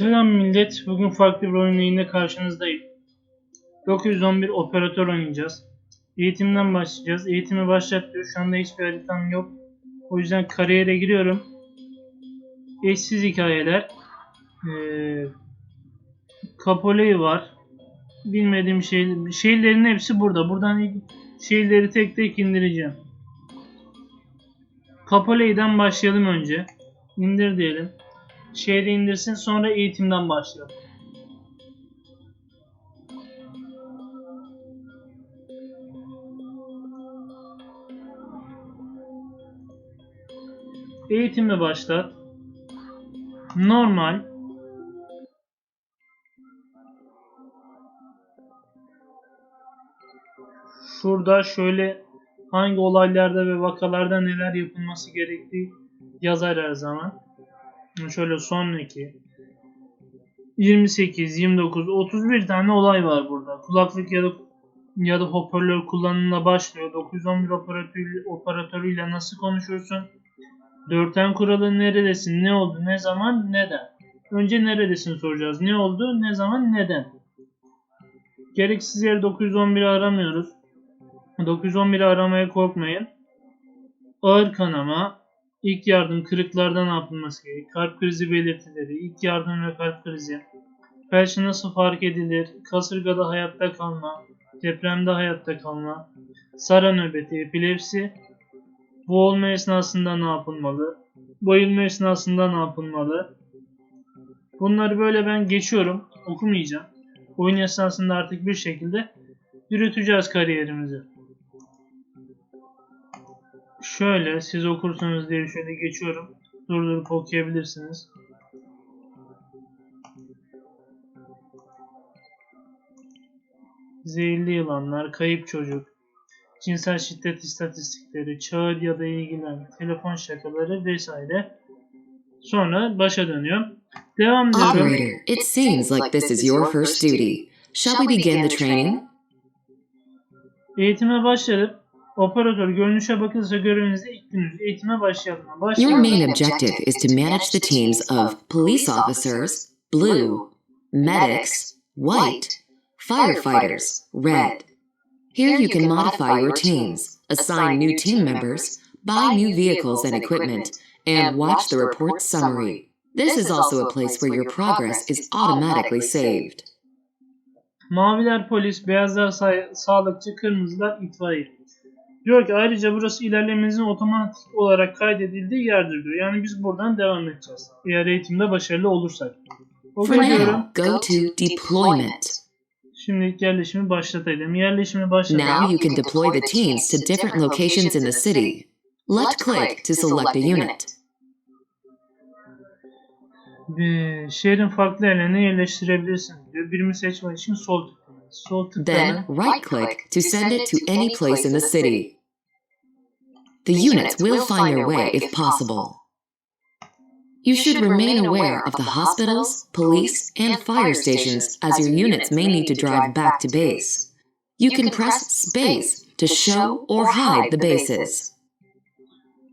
Selam millet. Bugün farklı bir oyunla yine karşınızdayım. 911 operatör oynayacağız. Eğitimden başlayacağız. Eğitimi başlat diyor. Şu anda hiçbir haritam yok. O yüzden kariyere giriyorum. Eşsiz hikayeler. Ee, var. Bilmediğim şey, şeylerin hepsi burada. Buradan şeyleri tek tek indireceğim. Capolei'den başlayalım önce. İndir diyelim. Şehri indirsin sonra eğitimden başlayalım. Eğitimi başlat. Normal. Şurada şöyle hangi olaylarda ve vakalarda neler yapılması gerektiği yazar her zaman. Şöyle sonraki 28, 29, 31 tane olay var burada. Kulaklık ya da ya da hoparlör kullanımına başlıyor. 911 operatörü, operatörüyle nasıl konuşursun? Dörten kuralı neredesin? Ne oldu? Ne zaman? Neden? Önce neredesin soracağız. Ne oldu? Ne zaman? Neden? Gereksiz yere 911'i aramıyoruz. 911'i aramaya korkmayın. Ağır kanama, ilk yardım, kırıklarda ne yapılması gerekir? Kalp krizi belirtileri, ilk yardım ve kalp krizi. Felç nasıl fark edilir? Kasırgada hayatta kalma, depremde hayatta kalma, sara nöbeti, epilepsi, boğulma esnasında ne yapılmalı? Bayılma esnasında ne yapılmalı? Bunları böyle ben geçiyorum, okumayacağım. Oyun esnasında artık bir şekilde yürüteceğiz kariyerimizi. Şöyle siz okursanız diye şöyle geçiyorum. Durdurup okuyabilirsiniz. Zehirli yılanlar, kayıp çocuk, cinsel şiddet istatistikleri, çağır ya da ilgilen, telefon şakaları vesaire. Sonra başa dönüyor. Devam ediyorum. Operator, it seems like this is your first duty. Shall we begin the training? Eğitime başladık. Operatör görünüşe bakılırsa görevinizde ilk gününüz. Eğitime başlayalım. Your Başlayalım. main objective is to manage the teams of police officers, blue, medics, white, firefighters, red. Here you can modify your teams, assign new team members, buy new vehicles and equipment, and watch the report summary. This is also a place where your progress is automatically saved. Maviler polis, beyazlar say- sağlıkçı, kırmızılar itfaiye. Diyor ki ayrıca burası ilerlemenizin otomatik olarak kaydedildiği yerdir diyor. Yani biz buradan devam edeceğiz. Eğer eğitimde başarılı olursak. For Okey diyorum. now, go to deployment. Şimdi yerleşimi başlatalım. Yerleşimi başlatalım. Now you can deploy the teams to different locations in the city. Left click to select a unit. Bir şehrin farklı yerlerine yerleştirebilirsin diyor. Birimi seçmek için sol tıklamayız. Sol Then right click to send it to any place in the city. The units will find their way if possible. You should remain aware of the hospitals, police, and fire stations as your units may need to drive back to base. You can press space to show or hide the bases.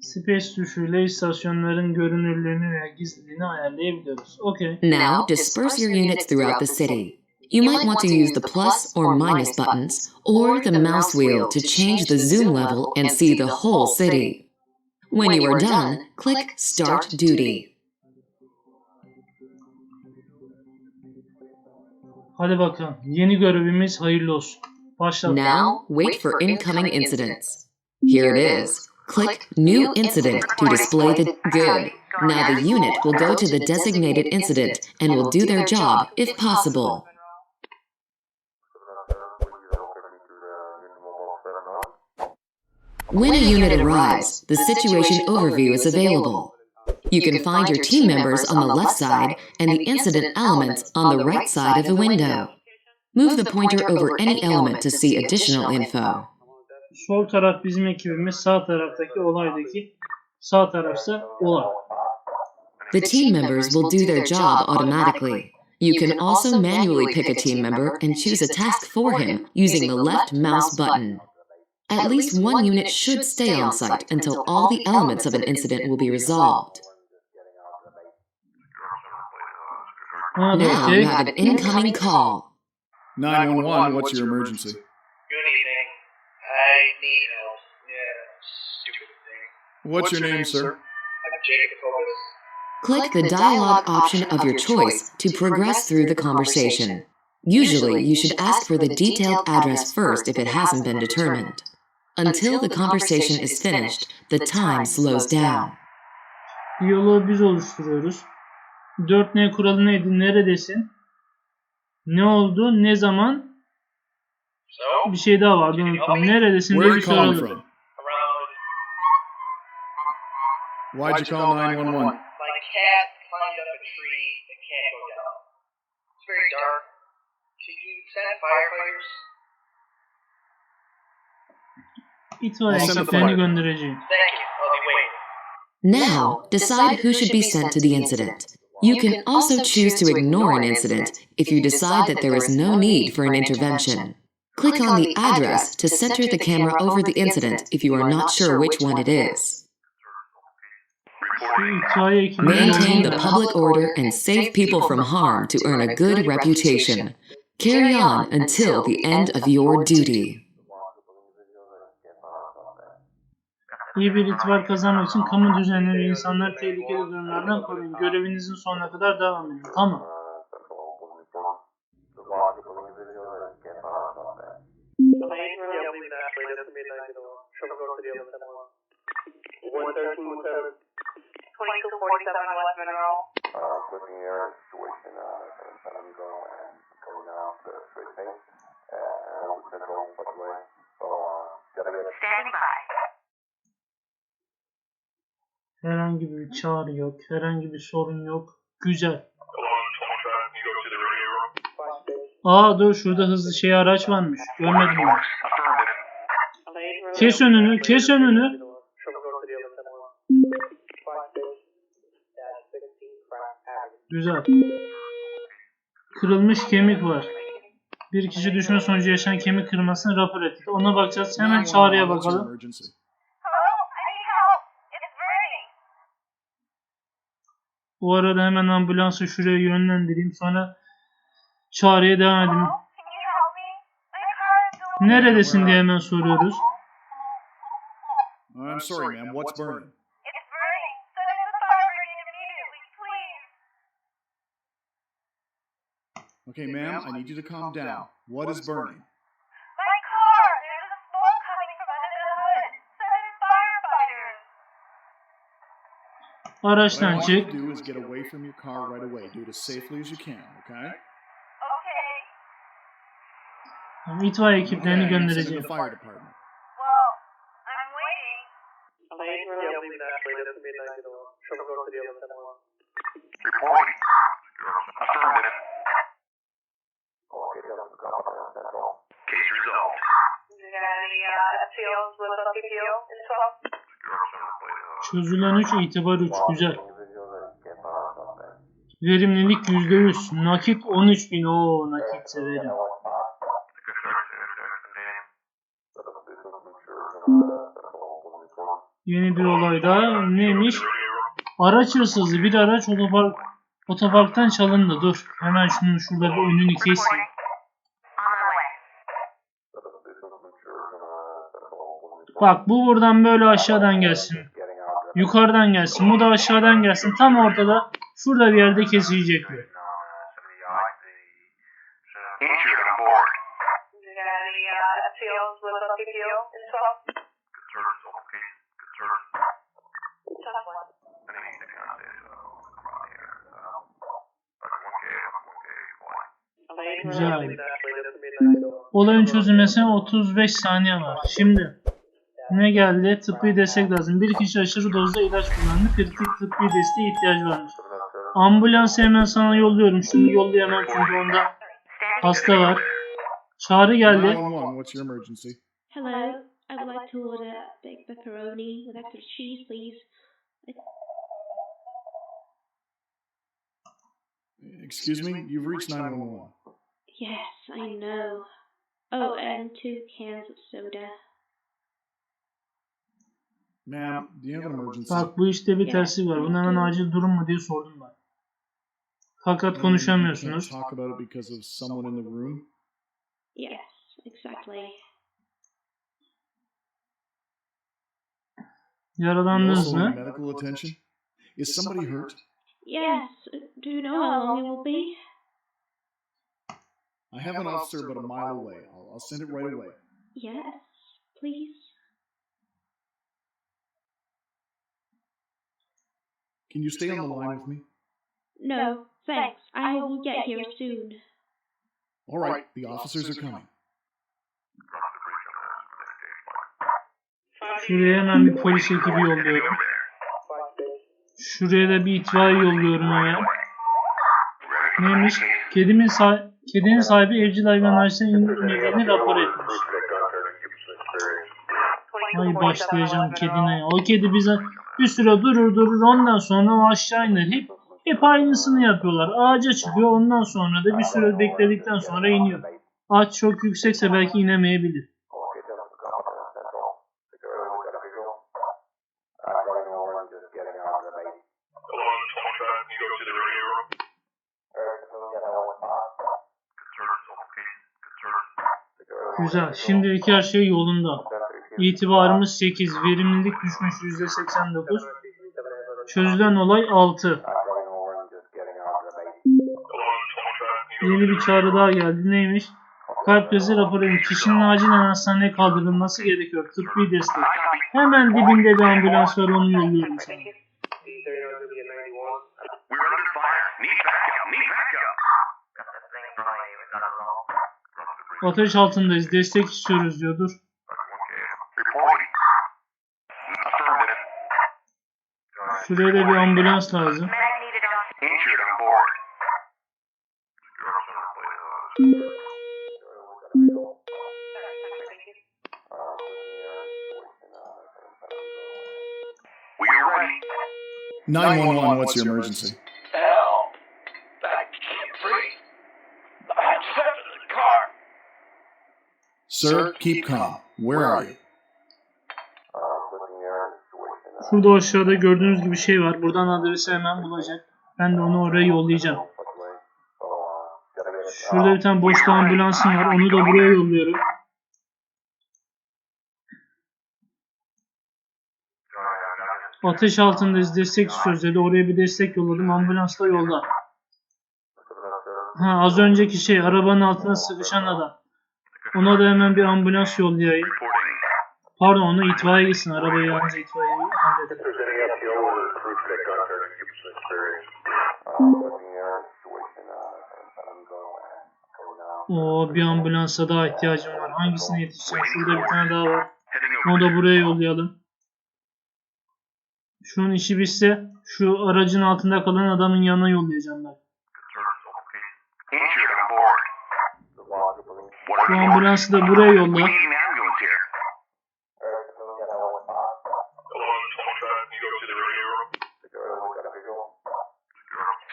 Space tuşuyla istasyonların görünürlüğünü veya gizliliğini ayarlayabiliyoruz. Okey. Now disperse your units throughout the city. You might want to use the plus or minus buttons or the mouse wheel to change the zoom level and see the whole city. When you are done, click Start Duty. Hadi bakalım. Yeni görevimiz hayırlı olsun. Başla. Now, wait for incoming incidents. Here it is. Click New Incident to display the good. Now the unit will go to the designated incident and will do their job if possible. When a unit arrives, the situation overview is available. You can find your team members on the left side and the incident elements on the right side of the window. Move the pointer over any element to see additional info. Sol taraf bizim ekibimiz, sağ taraftaki olaydaki sağ tarafsa olay. The team members will do their job automatically. You can also manually pick a team member and choose a task for him using the left mouse button. At least one unit should stay on site until all the elements of an incident will be resolved. Ona uh, Now you have an incoming call. 911, what's your emergency? Good evening. I need help. Yeah, stupid thing. What's, your name, sir? I'm Jacob Focus. Click the dialogue option of your choice to progress through the conversation. Usually, you should ask for the detailed address first if it hasn't been determined. Until the conversation is finished, the time slows down. Diyaloğu biz oluşturuyoruz. 4N kuralı neydi? Neredesin? Ne oldu? Ne zaman? So, Bir şey daha vardı unuttum. Neredesin Where diye are bir you calling soralım. from? around Why'd you call 911? my cat climbed up a tree and can't go down. It's very dark. Could you send firefighters? İtfaiye I'll send the ekiplerini fire. göndereceğim. Thank you. I'll be waiting. Now, decide who should be sent to the incident. You can also choose to ignore an incident if you decide that there is no need for an intervention. Click on the address to center the camera over the incident if you are not sure which one it is. Şu itfaiye ekibini Maintain the public order and save people from harm to earn a good reputation. Carry on until the end of your duty. İyi bir itibar kazanmak için kamu düzenleri ve insanları tehlikeli durumlardan koruyun. Görevinizin sonuna kadar devam edin. Tamam. Standing by. Herhangi bir çağrı yok. Herhangi bir sorun yok. Güzel. Aa dur şurada hızlı şey araç varmış. Görmedim ben. Kes önünü, kes önünü. Güzel. Kırılmış kemik var. Bir kişi düşme sonucu yaşanan kemik kırılmasını rapor etti. Ona bakacağız. Hemen 911, çağrıya bakalım. emergency? Hello? I need help. It's burning. Bu arada hemen ambulansı şuraya yönlendireyim. Sonra çağrıya devam edelim. Neredesin diye hemen soruyoruz. I'm sorry, ma'am. What's burning? Okay, ma'am, I need you to calm down. What is burning? What I Araçtan want you çık. to do is get away from your car right away. Do it as safely as you can, okay? Okay. Tamam, İtfaiye ekiplerini Okay, send it to göndereceğim. the fire department. Well, I'm waiting. Reporting. Affirmative. Case resolved. You got any uh, appeals with the PPO info? Çözülen 3, itibar 3. Güzel. Verimlilik %100. Nakit 13.000. Oo nakit severim. Yeni bir olay daha. Neymiş? Araç hırsızı. Bir araç otopark, otoparktan çalındı. Dur. Hemen şunun şurada bir önünü keseyim. Bak bu buradan böyle aşağıdan gelsin. Yukarıdan gelsin. Bu da aşağıdan gelsin. Tam ortada. Şurada bir yerde? Tough one. Güzel. Olayın çözülmesine 35 saniye var. Şimdi ne geldi? Tıbbi destek lazım. Bir kişi aşırı dozda ilaç kullandı. Kritik tıbbi desteğe ihtiyaç varmış. Ambulansı hemen sana yolluyorum. Şimdi yollayamam çünkü onda hasta var. Çağrı geldi. 911, what's your emergency? Hello, I would like to order a big pepperoni with extra cheese, please. Excuse me, you've reached 911. Yes, I know. Oh, and two cans of soda. Ma'am, do you have an emergency? Bak bu işte bir terslik var. Bunun hemen acil durum mu diye sordum ben. Fakat you konuşamıyorsunuz. can't talk about it because of someone in the room. Yes, exactly. Yaralandınız mı? medical attention. Is somebody hurt? Yes, do you know how long it will be? I have an officer about a mile away. I'll, I'll send it right away. Yes, please. Can you stay on the line with me? No, thanks. I will get here soon. All right, the officers are coming. Şuraya hemen bir polis ekibi yolluyorum. Şuraya da bir itfaiye yolluyorum hemen. Neymiş? Kedimin sa- kedinin sahibi evcil hayvanlardan indirmediğini rapor etmiş. Ay başlayacağım kedine. O kedi bize bir süre durur durur ondan sonra o aşağı iner. Hep, hep aynısını yapıyorlar. Ağaca çıkıyor ondan sonra da bir süre bekledikten sonra iniyor. Ağaç çok yüksekse belki inemeyebilir. Güzel. Şimdilik her şey yolunda. İtibarımız 8. Verimlilik düşmüş %89. Çözülen olay 6. Yeni bir çağrı daha geldi. Neymiş? Kalp krizi raporu edin. Kişinin acilen hastaneye kaldırılması gerekiyor. Tıbbi destek. Hemen dibinde bir ambulans var onu yolluyorum sana. Ateş altındayız. Destek istiyoruz diyor. Dur. Şuraya da bir ambulans lazım. Injured on board. We are ready. 911, what's your emergency? Hell. I can't breathe. I'm trapped in the car. Sir, keep calm. Where are you? Şurada aşağıda gördüğünüz gibi şey var. Buradan adresi hemen bulacak. Ben de onu oraya yollayacağım. Şurada bir tane boşta ambulansım var. Onu da buraya yolluyorum. Ateş altındayız. Destek istiyoruz dedi. Oraya bir destek yolladım. Ambulans da yolda. Ha az önceki şey arabanın altına sıkışan adam. Ona da hemen bir ambulans yollayayım. Pardon onu itfaiye gitsin. Arabayı yalnız itfaiye halledelim. Oo bir ambulansa daha ihtiyacım var. Hangisine yetişeceğim? Şurada bir tane daha var. Onu da buraya yollayalım. Şunun işi bitse şu aracın altında kalan adamın yanına yollayacağım ben. Şu ambulansı da buraya yolla. need an ambulance here.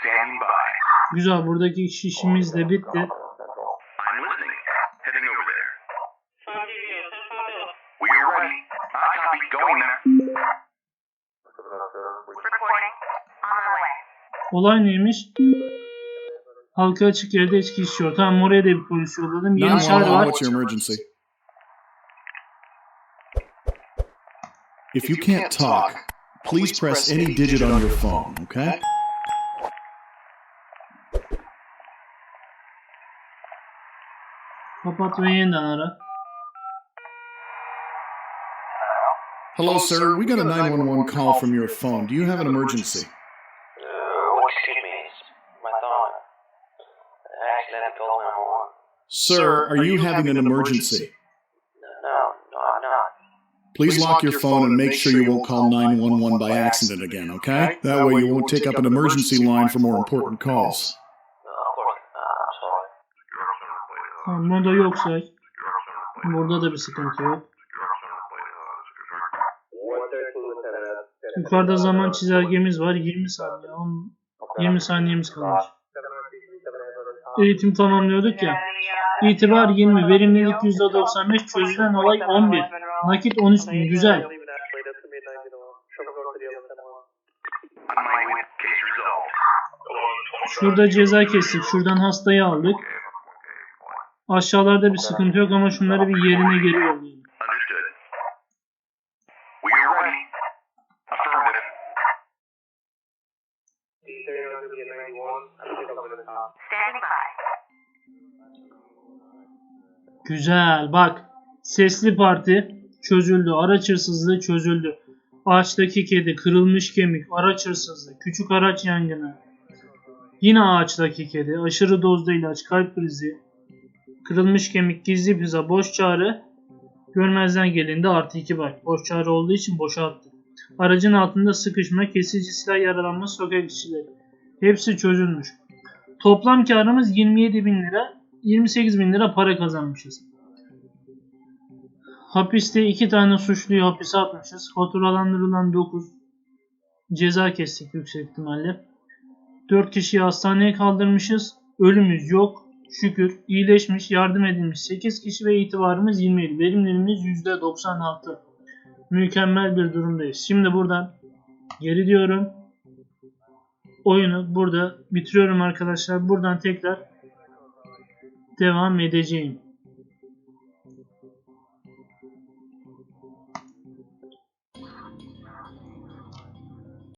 Standing by. Güzel buradaki iş işimiz de bitti. Olay neymiş? Halka açık yerde içki içiyor. Tamam oraya da bir polis yolladım. Yeni çağrı 911, var. what's your emergency? If you can't talk, please press any digit on your phone, okay? Kapat ve yeniden ara. Hello, sir. We got a 911 call from your phone. Do you have an emergency? Uh, excuse me, it's my thumb. Accident call 911. Sir, are you having an emergency? No, no, I'm not. Please lock your phone and make sure you won't call 911 by accident again, okay? That way you won't take up an emergency line for more important calls. Tamam moda yoksa burada da bir sıkıntı yok. Yukarıda zaman çizelgemiz var. 20 saniye. 10, 20 saniyemiz kalmış. Eğitim tamamlıyorduk ya. İtibar 20, verimlilik %95, çözülen olay 11. Nakit 13 bin, güzel. Şurada ceza kestik. Şuradan hastayı aldık. Aşağılarda bir sıkıntı yok ama şunları bir yerine geri yollayalım. Güzel. Bak. Sesli parti çözüldü. Araç hırsızlığı çözüldü. Ağaçtaki kedi, kırılmış kemik, araç hırsızlığı, küçük araç yangını. Yine ağaçtaki kedi, aşırı dozda ilaç, kalp krizi, kırılmış kemik, gizli pizza, boş çağrı, görmezden gelindi artı 2 bak. Boş çağrı olduğu için boşa. Aracın altında sıkışma, kesici silah yaralanma, sokak işçileri. Hepsi çözülmüş. Toplam karımız 27 bin lira, 28 bin lira para kazanmışız. Hapiste iki tane suçluyu hapise atmışız. Faturalandırılan 9. Ceza kestik yüksek ihtimalle. 4 kişiyi hastaneye kaldırmışız. Ölümümüz yok. Şükür. İyileşmiş, yardım edilmiş 8 kişi ve itibarımız 27. Verimlerimiz %96. Mükemmel bir durumdayız. Şimdi buradan geri diyorum. Oyunu burada bitiriyorum arkadaşlar. Buradan tekrar devam edeceğim.